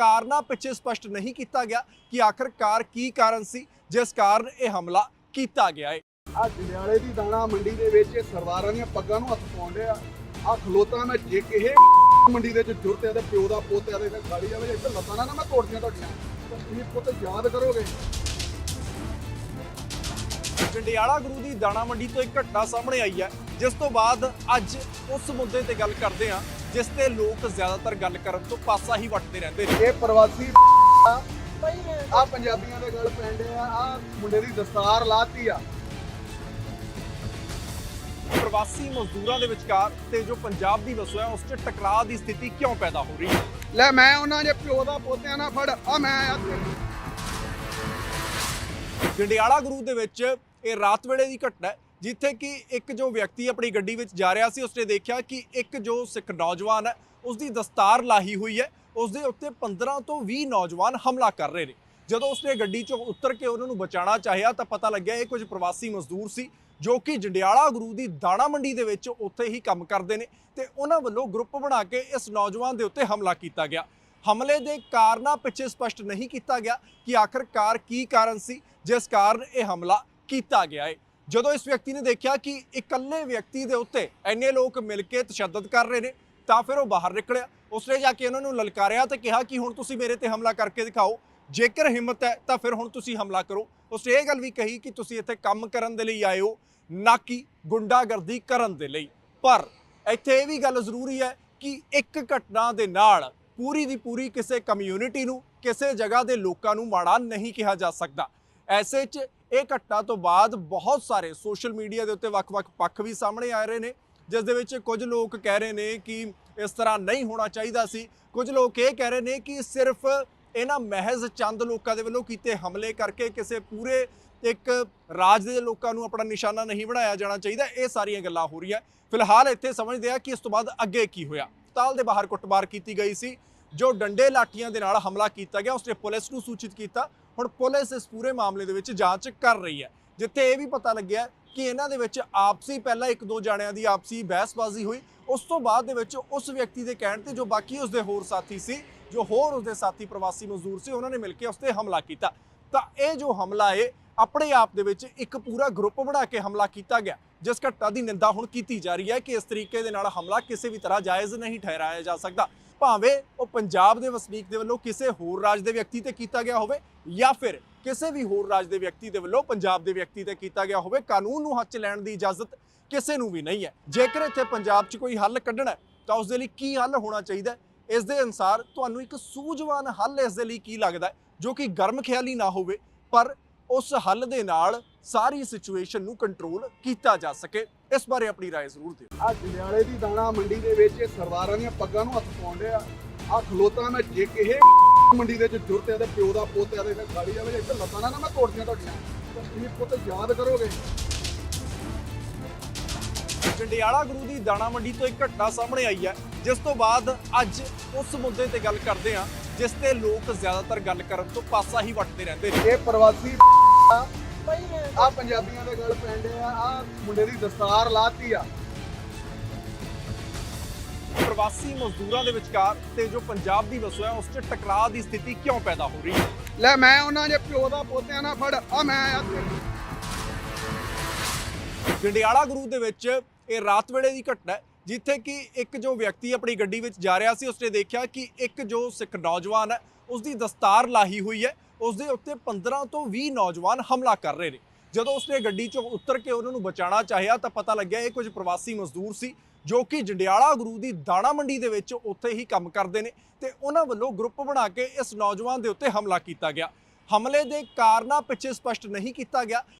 ਕਾਰਨਾਂ ਪਿੱਛੇ ਸਪਸ਼ਟ ਨਹੀਂ ਕੀਤਾ ਗਿਆ ਕਿ ਆਖਰਕਾਰ ਕੀ ਕਾਰਨ ਸੀ ਜਿਸ ਕਾਰਨ ਇਹ ਹਮਲਾ ਕੀਤਾ ਗਿਆ ਹੈ। ਆ ਜੰਡਿਆਲੇ ਦੀ ਦਾਣਾ ਮੰਡੀ ਦੇ ਵਿੱਚ ਇਹ ਸਰਦਾਰਾਂ ਦੀਆਂ ਪੱਗਾਂ ਨੂੰ ਹੱਥ ਪਾਉਂਦੇ ਆ ਆ ਖਲੋਤਾ ਮੈਂ ਜੇ ਕਿਸੇ ਮੰਡੀ ਦੇ ਵਿੱਚ ਜੁਰਤੇ ਤੇ ਪਿਓ ਦਾ ਪੋਤੇ ਦੇ ਤੇ ਖਾਲੀ ਜਾਵੇ ਇੱਥੇ ਲੱਤਾਂ ਨਾ ਮੈਂ ਤੋੜਦੀਆਂ ਤੁਹਾਡੀਆਂ। ਤੁਸੀਂ ਪੁੱਤ ਯਾਦ ਕਰੋਗੇ। ਜੰਡਿਆਲਾ ਗੁਰੂ ਦੀ ਦਾਣਾ ਮੰਡੀ ਤੋਂ ਇੱਕ ਘਟਨਾ ਸਾਹਮਣੇ ਆਈ ਹੈ ਜਿਸ ਤੋਂ ਬਾਅਦ ਅੱਜ ਉਸ ਮੁੱਦੇ ਤੇ ਗੱਲ ਕਰਦੇ ਹਾਂ। ਜਿਸ ਤੇ ਲੋਕ ਜ਼ਿਆਦਾਤਰ ਗੱਲ ਕਰਨ ਤੋਂ ਪਾਸਾ ਹੀ ਵੱਟਦੇ ਰਹਿੰਦੇ ਨੇ। ਇਹ ਪ੍ਰਵਾਸੀ ਆ ਪੰਜਾਬੀਆਂ ਦੇ ਗੱਲ ਪੈਂਦੇ ਆ ਆ ਮੁੰਡੇ ਦੀ ਦਸਤਾਰ ਲਾਤੀ ਆ। ਪ੍ਰਵਾਸੀ ਮਜ਼ਦੂਰਾਂ ਦੇ ਵਿਚਕਾਰ ਤੇ ਜੋ ਪੰਜਾਬ ਦੀ ਵਸੋਂ ਹੈ ਉਸ 'ਚ ਟਕਰਾਅ ਦੀ ਸਥਿਤੀ ਕਿਉਂ ਪੈਦਾ ਹੋ ਰਹੀ ਹੈ? ਲੈ ਮੈਂ ਉਹਨਾਂ ਦੇ ਪਿਓ ਦਾ ਪੋਤਿਆਂ ਨਾਲ ਫੜ ਆ ਮੈਂ ਆ ਜੰਡਿਆਲਾ ਗੁਰੂ ਦੇ ਵਿੱਚ ਇਹ ਰਾਤ ਵੇਲੇ ਦੀ ਘਟਨਾ ਹੈ। ਜਿੱਥੇ ਕਿ ਇੱਕ ਜੋ ਵਿਅਕਤੀ ਆਪਣੀ ਗੱਡੀ ਵਿੱਚ ਜਾ ਰਿਹਾ ਸੀ, ਉਸਨੇ ਦੇਖਿਆ ਕਿ ਇੱਕ ਜੋ ਸਿੱਖ ਨੌਜਵਾਨ ਹੈ, ਉਸਦੀ ਦਸਤਾਰ ਲਾਹੀ ਹੋਈ ਹੈ ਉਸ ਦੇ ਉੱਤੇ 15 ਤੋਂ 20 ਨੌਜਵਾਨ ਹਮਲਾ ਕਰ ਰਹੇ ਨੇ। ਜਦੋਂ ਉਸਨੇ ਗੱਡੀ ਚੋਂ ਉਤਰ ਕੇ ਉਹਨਾਂ ਨੂੰ ਬਚਾਉਣਾ ਚਾਹਿਆ, ਤਾਂ ਪਤਾ ਲੱਗਿਆ ਇਹ ਕੁਝ ਪ੍ਰਵਾਸੀ ਮਜ਼ਦੂਰ ਸੀ, ਜੋ ਕਿ ਜੰਡਿਆਲਾ ਗੁਰੂ ਦੀ ਦਾਣਾ ਮੰਡੀ ਦੇ ਵਿੱਚ ਉੱਥੇ ਹੀ ਕੰਮ ਕਰਦੇ ਨੇ ਤੇ ਉਹਨਾਂ ਵੱਲੋਂ ਗਰੁੱਪ ਬਣਾ ਕੇ ਇਸ ਨੌਜਵਾਨ ਦੇ ਉੱਤੇ ਹਮਲਾ ਕੀਤਾ ਗਿਆ। ਹਮਲੇ ਦੇ ਕਾਰਨਾਂ ਪਿੱਛੇ ਸਪਸ਼ਟ ਨਹੀਂ ਕੀਤਾ ਗਿਆ ਕਿ ਆਖਰਕਾਰ ਕੀ ਕਾਰਨ ਸੀ, ਜਿਸ ਕਾਰਨ ਇਹ ਹਮਲਾ ਕੀਤਾ ਗਿਆ ਹੈ ਜਦੋਂ ਇਸ ਵਿਅਕਤੀ ਨੇ ਦੇਖਿਆ ਕਿ ਇਕੱਲੇ ਵਿਅਕਤੀ ਦੇ ਉੱਤੇ ਇੰਨੇ ਲੋਕ ਮਿਲ ਕੇ ਤਸ਼ੱਦਦ ਕਰ ਰਹੇ ਨੇ, ਤਾਂ ਫਿਰ ਉਹ ਬਾਹਰ ਨਿਕਲਿਆ। ਉਸਨੇ ਜਾ ਕੇ ਉਹਨਾਂ ਨੂੰ ਲਲਕਾਰਿਆ ਤੇ ਕਿਹਾ ਕਿ ਹੁਣ ਤੁਸੀਂ ਮੇਰੇ ਤੇ ਹਮਲਾ ਕਰਕੇ ਦਿਖਾਓ। ਜੇਕਰ ਹਿੰਮਤ ਹੈ, ਤਾਂ ਫਿਰ ਹੁਣ ਤੁਸੀਂ ਹਮਲਾ ਕਰੋ। ਉਸਨੇ ਇਹ ਗੱਲ ਵੀ ਕਹੀ ਕਿ ਤੁਸੀਂ ਇੱਥੇ ਕੰਮ ਕਰਨ ਦੇ ਲਈ ਆਏ ਹੋ, ਨਾ ਕਿ ਗੁੰਡਾਗਰਦੀ ਕਰਨ ਦੇ ਲਈ। ਪਰ ਇੱਥੇ ਇਹ ਵੀ ਗੱਲ ਜ਼ਰੂਰੀ ਹੈ ਕਿ ਇੱਕ ਘਟਨਾ ਦੇ ਨਾਲ ਪੂਰੀ ਦੀ ਪੂਰੀ ਕਿਸੇ ਕਮਿਊਨਿਟੀ ਨੂੰ, ਕਿਸੇ ਜਗ੍ਹਾ ਦੇ ਲੋਕਾਂ ਨੂੰ ਮਾੜਾ ਨਹੀਂ ਕਿਹਾ ਜਾ ਸਕਦਾ। ਐਸੇ 'ਚ ਇਹ ਘਟਨਾ ਤੋਂ ਬਾਅਦ ਬਹੁਤ ਸਾਰੇ ਸੋਸ਼ਲ ਮੀਡੀਆ ਦੇ ਉੱਤੇ ਵੱਖ-ਵੱਖ ਪੱਖ ਵੀ ਸਾਹਮਣੇ ਆ ਰਹੇ ਨੇ, ਜਿਸ ਦੇ ਵਿੱਚ ਕੁਝ ਲੋਕ ਕਹਿ ਰਹੇ ਨੇ ਕਿ ਇਸ ਤਰ੍ਹਾਂ ਨਹੀਂ ਹੋਣਾ ਚਾਹੀਦਾ ਸੀ। ਕੁਝ ਲੋਕ ਇਹ ਕਹਿ ਰਹੇ ਨੇ ਕਿ ਸਿਰਫ ਇਹਨਾਂ ਮਹਿਜ਼ ਚੰਦ ਲੋਕਾਂ ਦੇ ਵੱਲੋਂ ਕੀਤੇ ਹਮਲੇ ਕਰਕੇ ਕਿਸੇ ਪੂਰੇ ਇੱਕ ਰਾਜ ਦੇ ਲੋਕਾਂ ਨੂੰ ਆਪਣਾ ਨਿਸ਼ਾਨਾ ਨਹੀਂ ਬਣਾਇਆ ਜਾਣਾ ਚਾਹੀਦਾ, ਇਹ ਸਾਰੀਆਂ ਗੱਲਾਂ ਹੋ ਰਹੀਆਂ। ਫਿਲਹਾਲ ਇੱਥੇ ਸਮਝਦੇ ਆ ਕਿ ਇਸ ਤੋਂ ਬਾਅਦ ਅੱਗੇ ਕੀ ਹੋਇਆ। ਹਸਪਤਾਲ ਦੇ ਬਾਹਰ ਕੁੱਟਮਾਰ ਕੀਤੀ ਗਈ ਸੀ, ਜੋ ਡੰਡੇ ਲਾਠੀਆਂ ਦੇ ਨਾਲ ਹਮਲਾ ਕੀਤਾ ਗਿਆ, ਉਸਨੇ ਪੁਲਿਸ ਨੂੰ ਸੂਚਿਤ ਕੀਤਾ ਹੁਣ ਪੁਲਿਸ ਇਸ ਪੂਰੇ ਮਾਮਲੇ ਦੇ ਵਿੱਚ ਜਾਂਚ ਕਰ ਰਹੀ ਹੈ। ਜਿੱਥੇ ਇਹ ਵੀ ਪਤਾ ਲੱਗਿਆ ਕਿ ਇਹਨਾਂ ਦੇ ਵਿੱਚ ਆਪਸੀ ਪਹਿਲਾਂ ਇੱਕ ਦੋ ਜਾਣਿਆਂ ਦੀ ਆਪਸੀ ਬਹਿਸਬਾਜ਼ੀ ਹੋਈ। ਉਸ ਤੋਂ ਬਾਅਦ ਦੇ ਵਿੱਚ ਉਸ ਵਿਅਕਤੀ ਦੇ ਕਹਿਣ ਤੇ ਜੋ ਬਾਕੀ ਉਸਦੇ ਹੋਰ ਸਾਥੀ ਸੀ, ਜੋ ਹੋਰ ਉਸਦੇ ਸਾਥੀ ਪ੍ਰਵਾਸੀ ਮਜ਼ਦੂਰ ਸੀ, ਉਹਨਾਂ ਨੇ ਮਿਲ ਕੇ ਉਸ ਤੇ ਹਮਲਾ ਕੀਤਾ। ਤਾਂ ਇਹ ਜੋ ਹਮਲਾ ਹੈ, ਆਪਣੇ ਆਪ ਦੇ ਵਿੱਚ ਇੱਕ ਪੂਰਾ ਗਰੁੱਪ ਬਣਾ ਕੇ ਹਮਲਾ ਕੀਤਾ ਗਿਆ, ਜਿਸ ਘਟਨਾ ਦੀ ਨਿੰਦਾ ਹੁਣ ਕੀਤੀ ਜਾ ਰਹੀ ਹੈ ਕਿ ਇਸ ਤਰੀਕੇ ਦੇ ਨਾਲ ਹਮਲਾ ਕਿਸੇ ਵੀ ਤਰ੍ਹਾਂ ਜਾਇਜ਼ ਨਹੀਂ ਠਹਿਰਾਇਆ ਜਾ ਸਕਦਾ। ਭਾਵੇਂ ਉਹ ਪੰਜਾਬ ਦੇ ਵਸਨੀਕ ਦੇ ਵੱਲੋਂ ਕਿਸੇ ਹੋਰ ਰਾਜ ਦੇ ਵਿਅਕਤੀ ਤੇ ਕੀਤਾ ਗਿਆ ਹੋਵੇ ਜਾਂ ਫਿਰ ਕਿਸੇ ਵੀ ਹੋਰ ਰਾਜ ਦੇ ਵਿਅਕਤੀ ਦੇ ਵੱਲੋਂ ਪੰਜਾਬ ਦੇ ਵਿਅਕਤੀ ਤੇ ਕੀਤਾ ਗਿਆ ਹੋਵੇ, ਕਾਨੂੰਨ ਨੂੰ ਹੱਥ 'ਚ ਲੈਣ ਦੀ ਇਜਾਜ਼ਤ ਕਿਸੇ ਨੂੰ ਵੀ ਨਹੀਂ ਹੈ। ਜੇਕਰ ਇੱਥੇ ਪੰਜਾਬ 'ਚ ਕੋਈ ਹੱਲ ਕੱਢਣਾ ਤਾਂ ਉਸ ਦੇ ਲਈ ਕੀ ਹੱਲ ਹੋਣਾ ਚਾਹੀਦਾ ਇਸ ਦੇ ਅਨਸਾਰ ਤੁਹਾਨੂੰ ਇੱਕ ਸੂਝਵਾਨ ਹੱਲ ਇਸ ਦੇ ਲਈ ਕੀ ਲੱਗਦਾ ਜੋ ਕਿ ਗਰਮ ਖਿਆਲੀ ਨਾ ਹੋਵੇ, ਪਰ ਉਸ ਹੱਲ ਦੇ ਨਾਲ ਸਾਰੀ ਸਿਚੁਏਸ਼ਨ ਨੂੰ ਕੰਟਰੋਲ ਕੀਤਾ ਜਾ ਸਕੇ ਇਸ ਬਾਰੇ ਆਪਣੀ رائے ਜ਼ਰੂਰ ਦਿਓ ਆ ਜੰਡਿਆਲੇ ਦੀ ਦਾਣਾ ਮੰਡੀ ਦੇ ਵਿੱਚ ਇਹ ਸਰਦਾਰਾਂ ਦੀਆਂ ਪੱਗਾਂ ਨੂੰ ਹੱਥ ਪਾਉਂਦੇ ਆ ਆ ਖਲੋਤਾ ਮੈਂ ਜੇ ਕਿਸੇ ਮੰਡੀ ਦੇ ਵਿੱਚ ਜੁਰਤੇ ਤੇ ਪਿਓ ਦਾ ਪੋਤੇ ਦੇ ਤੇ ਖਾਲੀ ਜਾਵੇ ਇੱਥੇ ਲੱਤਾਂ ਨਾ ਨਾ ਮੈਂ ਤੋੜਦੀਆਂ ਤੁਹਾਡੀਆਂ ਤਾਂ ਤੁਸੀਂ ਪੁੱਤ ਯਾਦ ਕਰੋਗੇ ਜੰਡਿਆਲਾ ਗੁਰੂ ਦੀ ਦਾਣਾ ਮੰਡੀ ਤੋਂ ਇੱਕ ਘਟਨਾ ਸਾਹਮਣੇ ਆਈ ਹੈ ਜਿਸ ਤੋਂ ਬਾਅਦ ਅੱਜ ਉਸ ਮੁੱਦੇ ਤੇ ਗੱਲ ਕਰਦੇ ਹਾਂ ਜਿਸ ਤੇ ਲੋਕ ਜ਼ਿਆਦਾਤਰ ਗੱਲ ਕਰਨ ਤੋਂ ਪਾਸਾ ਹੀ ਵੱਟਦੇ ਰਹਿੰਦੇ ਨੇ। ਇਹ ਪ੍ਰਵਾਸੀ ਆ ਪੰਜਾਬੀਆਂ ਦੇ ਗੱਲ ਪੈਂਦੇ ਆ ਆ ਮੁੰਡੇ ਦੀ ਦਸਤਾਰ ਲਾਤੀ ਆ। ਪ੍ਰਵਾਸੀ ਮਜ਼ਦੂਰਾਂ ਦੇ ਵਿਚਕਾਰ ਤੇ ਜੋ ਪੰਜਾਬ ਦੀ ਵਸੋਂ ਹੈ ਉਸ 'ਚ ਟਕਰਾਅ ਦੀ ਸਥਿਤੀ ਕਿਉਂ ਪੈਦਾ ਹੋ ਰਹੀ ਹੈ? ਲੈ ਮੈਂ ਉਹਨਾਂ ਦੇ ਪਿਓ ਦਾ ਪੋਤਿਆਂ ਨਾਲ ਫੜ ਆ ਮੈਂ ਆ ਜੰਡਿਆਲਾ ਗੁਰੂ ਦੇ ਵਿੱਚ ਇਹ ਰਾਤ ਵੇਲੇ ਦੀ ਘਟਨਾ ਹੈ। ਜਿੱਥੇ ਕਿ ਇੱਕ ਜੋ ਵਿਅਕਤੀ ਆਪਣੀ ਗੱਡੀ ਵਿੱਚ ਜਾ ਰਿਹਾ ਸੀ, ਉਸਨੇ ਦੇਖਿਆ ਕਿ ਇੱਕ ਜੋ ਸਿੱਖ ਨੌਜਵਾਨ ਹੈ ਉਸ ਦੀ ਦਸਤਾਰ ਲਾਹੀ ਹੋਈ ਹੈ ਉਸ ਦੇ ਉੱਤੇ 15 ਤੋਂ 20 ਨੌਜਵਾਨ ਹਮਲਾ ਕਰ ਰਹੇ ਨੇ। ਜਦੋਂ ਉਸਨੇ ਗੱਡੀ ਚੋਂ ਉਤਰ ਕੇ ਉਹਨਾਂ ਨੂੰ ਬਚਾਉਣਾ ਚਾਹਿਆ, ਤਾਂ ਪਤਾ ਲੱਗਿਆ ਇਹ ਕੁਝ ਪ੍ਰਵਾਸੀ ਮਜ਼ਦੂਰ ਸੀ, ਜੋ ਕਿ ਜੰਡਿਆਲਾ ਗੁਰੂ ਦੀ ਦਾਣਾ ਮੰਡੀ ਦੇ ਵਿੱਚ ਉੱਥੇ ਹੀ ਕੰਮ ਕਰਦੇ ਨੇ ਤੇ ਉਹਨਾਂ ਵੱਲੋਂ ਗਰੁੱਪ ਬਣਾ ਕੇ ਇਸ ਨੌਜਵਾਨ ਦੇ ਉੱਤੇ ਹਮਲਾ ਕੀਤਾ ਗਿਆ। ਹਮਲੇ ਦੇ ਕਾਰਨਾਂ ਪਿੱਛੇ ਸਪਸ਼ਟ ਨਹੀਂ ਕੀਤਾ ਗਿਆ।